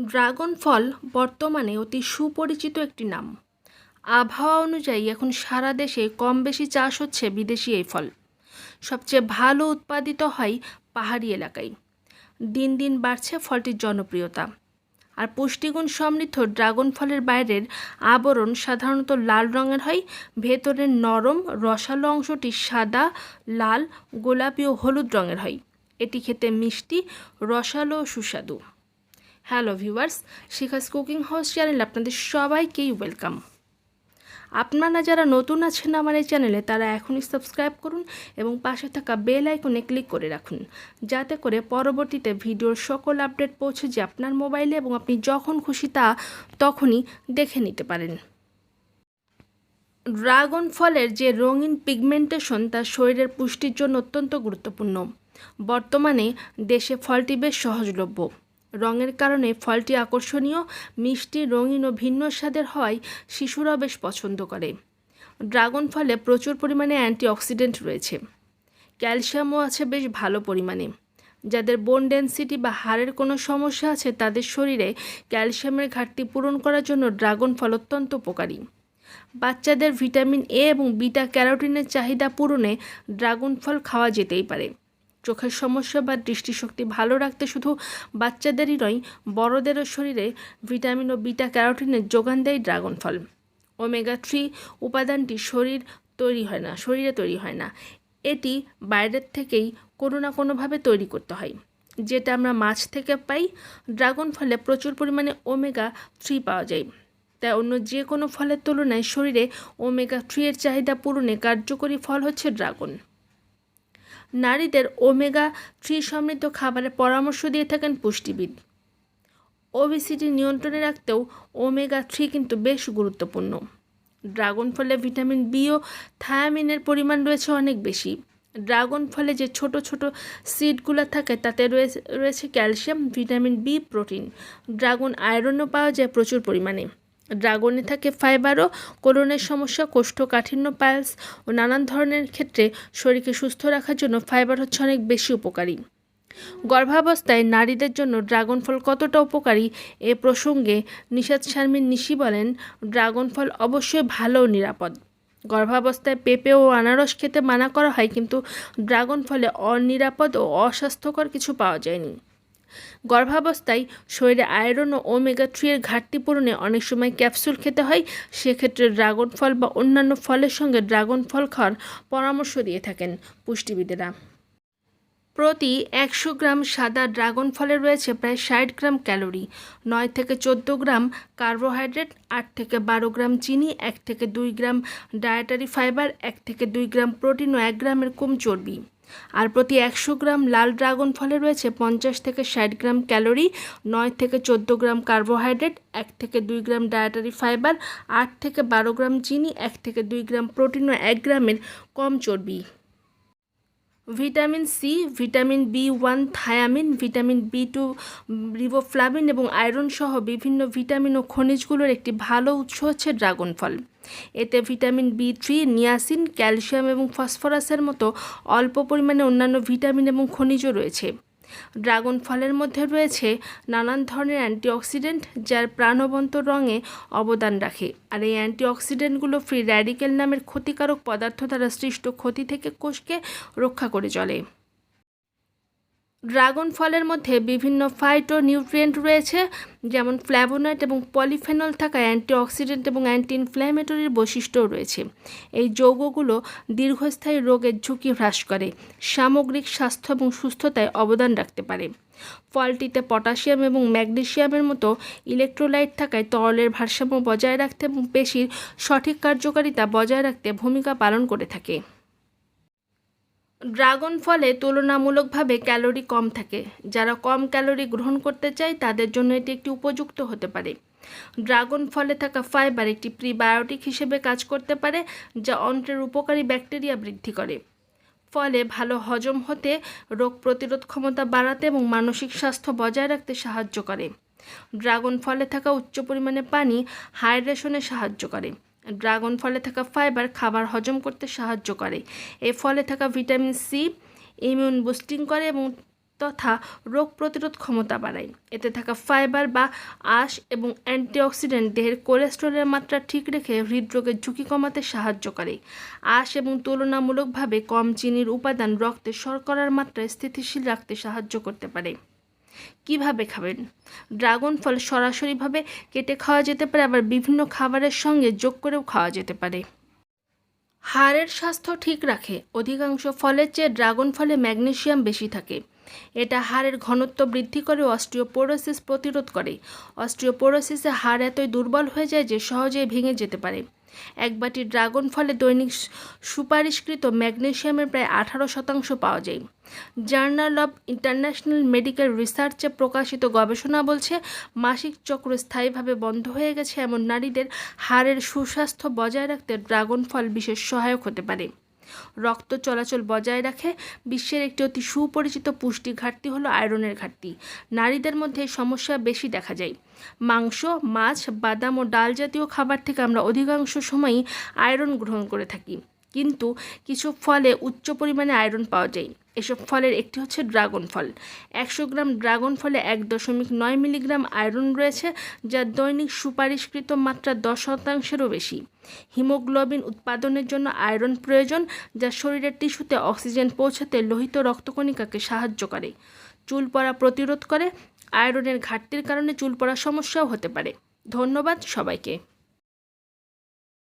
Dragon ফল বর্তমানে অতি সুপরিচিত একটি নাম। আবহাওয়া অনুযায়ী এখন সারা দেশে কম বেশি চাষ হচ্ছে বিদেশি এই ফল। সবচেয়ে ভালো উৎপাদিত হয় পাহাড়ি এলাকায়। দিন দিন বাড়ছে ফলটির জনপ্রিয়তা। আর পুষ্টিগুণ সমৃদ্ধ ড্রাগন ফলের বাইরের আবরণ সাধারণত লাল রঙের হয়। ভেতরের নরম, রসালো অংশটি সাদা, লাল, গোলাপি ও হলুদ রঙের হয়। এটি খেতে মিষ্টি, রসালো সুস্বাদু। Hello viewers, Shikha's cooking house চ্যানেলে আপনাদের সবাইকেই ওয়েলকাম। আপনারা যারা নতুন আছেন আমার এই চ্যানেলে, তারা এখনই সাবস্ক্রাইব করুন এবং পাশে থাকা বেল আইকনে ক্লিক করে রাখুন, যাতে করে পরবর্তীতে ভিডিওর সকল আপডেট পৌঁছে যে আপনার মোবাইলে এবং আপনি যখন খুশি তা তখনই দেখে নিতে পারেন। ড্রাগন ফলের যে রঙিন পিগমেন্টেশন তা শরীরের পুষ্টির জন্য অত্যন্ত গুরুত্বপূর্ণ। বর্তমানে দেশে ফলটি বেশ সহজলভ্য। রঙের কারণে ফলটি আকর্ষণীয়, মিষ্টি, রঙিন ও ভিন্ন স্বাদের হওয়ায় শিশুরাও বেশ পছন্দ করে। ড্রাগন ফলে প্রচুর পরিমাণে অ্যান্টিঅক্সিডেন্ট রয়েছে। ক্যালসিয়ামও আছে বেশ ভালো পরিমাণে। যাদের বোন ডেন্সিটি বা হাড়ের কোনো সমস্যা আছে, তাদের শরীরে ক্যালসিয়ামের ঘাটতি পূরণ করার জন্য ড্রাগন ফল অত্যন্ত উপকারী। বাচ্চাদের ভিটামিন এ এবং বিটা ক্যারোটিনের চাহিদা পূরণে ড্রাগন ফল খাওয়া যেতেই পারে। চোখের সমস্যা বা দৃষ্টিশক্তি ভালো রাখতে শুধু বাচ্চাদেরই নয়, বড়দেরও শরীরে ভিটামিন ও বিটা ক্যারোটিনের যোগান দেয় ড্রাগন ফল ওমেগা থ্রি উপাদানটি শরীর তৈরি হয় না, শরীরে তৈরি হয় না। এটি বাইরের থেকেই কোনো না কোনোভাবে তৈরি করতে হয়। যেটা আমরা মাছ থেকে পাই ড্রাগন ফলে প্রচুর পরিমাণে ওমেগা থ্রি পাওয়া যায়। তাই অন্য যে কোনো ফলের তুলনায় শরীরে ওমেগা থ্রি এর চাহিদা পূরণে কার্যকরী ফল হচ্ছে ড্রাগন। নারীদের ওমেগা থ্রি সমৃদ্ধ খাবারের পরামর্শ দিয়ে থাকেন পুষ্টিবিদ। ওবিসিটি নিয়ন্ত্রণে রাখতেও ওমেগা থ্রি কিন্তু বেশ গুরুত্বপূর্ণ। ড্রাগন ফলে ভিটামিন বি ও থায়ামিনের পরিমাণ রয়েছে অনেক বেশি। ড্রাগন ফলে যে ছোট ছোট সিডগুলো থাকে, তাতে রয়েছে রয়েছে calcium, vitamin B, protein. Dragon আয়রনও পাওয়া যায় প্রচুর পরিমাণে। ড্রাগনে থাকে ফাইবারও কোলনের সমস্যা, কোষ্ঠকাঠিন্য, পাইলস ও নানান ধরনের ক্ষেত্রে শরীরকে সুস্থ রাখার জন্য ফাইবার হচ্ছে অনেক বেশি উপকারী। গর্ভাবস্থায় নারীদের জন্য ড্রাগন ফল কতটা উপকারী এ প্রসঙ্গে নিষাদ শারমিন নিশি বলেন, ড্রাগন ফল অবশ্যই ভালো ও নিরাপদ। গর্ভাবস্থায় পেঁপে ও আনারস খেতে মানা করা হয়, কিন্তু ড্রাগন ফলে অনিরাপদ ও অস্বাস্থ্যকর কিছু পাওয়া যায়নি। গর্ভাবস্থায় শরীরে আয়রন ও ওমেগা থ্রি এর ঘাটতি পূরণে অনেক সময় ক্যাপসুল খেতে হয়, সেক্ষেত্রে ড্রাগন ফল বা অন্যান্য ফলের সঙ্গে ড্রাগন ফল খাওয়ার পরামর্শ দিয়ে থাকেন পুষ্টিবিদেরা। প্রতি একশো গ্রাম সাদা ড্রাগন ফলে রয়েছে প্রায় ষাট গ্রাম ক্যালোরি, নয় থেকে চোদ্দ গ্রাম কার্বোহাইড্রেট, আট থেকে বারো গ্রাম চিনি, এক থেকে দুই গ্রাম ডায়েটারি ফাইবার, এক থেকে দুই গ্রাম প্রোটিন ও এক গ্রামের কম চর্বি। আর প্রতি একশো গ্রাম লাল ড্রাগন ফলে রয়েছে পঞ্চাশ থেকে ষাট গ্রাম ক্যালোরি, নয় থেকে চোদ্দ গ্রাম কার্বোহাইড্রেট, এক থেকে দুই গ্রাম ডায়েটারি ফাইবার, আট থেকে বারো গ্রাম চিনি, এক থেকে দুই গ্রাম প্রোটিন ও এক গ্রামের কম চর্বি। Vitamin C, vitamin B one, thiamine, vitamin B two riboflavin এবং আয়রন সহ বিভিন্ন ভিটামিন ও খনিজগুলোর একটি ভালো উৎস হচ্ছে ড্রাগন ফল। এতে vitamin B three, niacin, calcium এবং ফসফরাসের মতো অল্প পরিমাণে অন্যান্য ভিটামিন এবং খনিজও রয়েছে। ড্রাগন ফলের মধ্যে রয়েছে নানান ধরনের অ্যান্টিঅক্সিডেন্ট যার প্রাণবন্ত রঙে অবদান রাখে। আর এই অ্যান্টিঅক্সিডেন্টগুলো ফ্রি র্যাডিক্যাল নামের ক্ষতিকারক পদার্থ দ্বারা সৃষ্ট ক্ষতি থেকে কোষকে রক্ষা করে চলে। ড্রাগন ফলের মধ্যে বিভিন্ন ফাইটো নিউট্রিয়েন্ট রয়েছে, যেমন ফ্ল্যাভোনাইট এবং পলিফেনল থাকা অ্যান্টিঅক্সিডেন্ট এবং অ্যান্টি ইনফ্ল্যামেটরির বৈশিষ্ট্যও রয়েছে। এই যৌগগুলো দীর্ঘস্থায়ী রোগের ঝুঁকি হ্রাস করে, সামগ্রিক স্বাস্থ্য এবং সুস্থতায় অবদান রাখতে পারে। ফলটিতে পটাশিয়াম এবং ম্যাগনেশিয়ামের মতো ইলেকট্রোলাইট থাকায় তরলের ভারসাম্য বজায় রাখতে এবং পেশির সঠিক কার্যকারিতা বজায় রাখতে ভূমিকা পালন করে থাকে। ড্রাগন ফলে তুলনামূলকভাবে ক্যালোরি কম থাকে। যারা কম ক্যালোরি গ্রহণ করতে চায়, তাদের জন্য এটি একটি উপযুক্ত হতে পারে। ড্রাগন ফলে থাকা ফাইবার একটি প্রিবায়োটিক হিসেবে কাজ করতে পারে, যা অন্ত্রের উপকারী ব্যাকটেরিয়া বৃদ্ধি করে। ফলে ভালো হজম হতে, রোগ প্রতিরোধ ক্ষমতা বাড়াতে এবং মানসিক স্বাস্থ্য বজায় রাখতে সাহায্য করে। ড্রাগন ফলে থাকা উচ্চ পরিমাণে পানি হাইড্রেশনে সাহায্য করে। ড্রাগন ফলে থাকা ফাইবার খাবার হজম করতে সাহায্য করে। এর ফলে থাকা ভিটামিন সি, ইমিউন বুস্টিং করে এবং তথা রোগ প্রতিরোধ ক্ষমতা বাড়ায়। এতে থাকা ফাইবার বা আঁশ এবং অ্যান্টিঅক্সিডেন্ট দেহের কোলেস্টেরলের মাত্রা ঠিক রেখে হৃদরোগের ঝুঁকি কমাতে সাহায্য করে। আঁশ এবং তুলনামূলকভাবে কম চিনির উপাদান রক্তে শর্করার মাত্রা স্থিতিশীল রাখতে সাহায্য করতে পারে। কীভাবে খাবেন? ড্রাগন ফল সরাসরিভাবে কেটে খাওয়া যেতে পারে, আবার বিভিন্ন খাবারের সঙ্গে যোগ করেও খাওয়া যেতে পারে। হাড়ের স্বাস্থ্য ঠিক রাখে, অধিকাংশ ফলের চেয়ে ড্রাগন ফলে ম্যাগনেসিয়াম বেশি থাকে। এটা হাড়ের ঘনত্ব বৃদ্ধি করে অস্টিওপোরোসিস প্রতিরোধ করে। অস্টিওপোরোসিসে হাড় এতই দুর্বল হয়ে যায় যে সহজেই ভেঙে যেতে পারে। এক বাটি ড্রাগন ফলে দৈনিক সুপারিশকৃত ম্যাগনেশিয়ামের প্রায় আঠারো শতাংশ পাওয়া যায়। জার্নাল অব ইন্টারন্যাশনাল মেডিকেল রিসার্চে প্রকাশিত গবেষণা বলছে, মাসিক চক্র স্থায়ীভাবে বন্ধ হয়ে গেছে এমন নারীদের হাড়ের সুস্বাস্থ্য বজায় রাখতে ড্রাগন ফল বিশেষ সহায়ক হতে পারে। রক্ত চলাচল বজায় রাখে। বিশ্বের একটি অতি সুপরিচিত পুষ্টি ঘাটতি হলো আয়রনের ঘাটতি। নারীদের মধ্যে সমস্যা বেশি দেখা যায়। মাংস, মাছ, বাদাম ও ডাল জাতীয় খাবার থেকে আমরা অধিকাংশ সময়ই আয়রন গ্রহণ করে থাকি। কিন্তু কিছু ফলে উচ্চ পরিমাণে আয়রন পাওয়া যায়। এসব ফলের একটি হচ্ছে ড্রাগন ফল। একশো গ্রাম ড্রাগন ফলে এক দশমিক নয় মিলিগ্রাম আয়রন রয়েছে, যা দৈনিক সুপারিশকৃত মাত্রা দশ শতাংশেরও বেশি। হিমোগ্লোবিন উৎপাদনের জন্য আয়রন প্রয়োজন, যা শরীরের টিস্যুতে অক্সিজেন পৌঁছাতে লোহিত রক্তকণিকাকে সাহায্য করে। চুল পড়া প্রতিরোধ করে আয়রনের ঘাটতির কারণে চুল পড়ার সমস্যাও হতে পারে। ধন্যবাদ সবাইকে।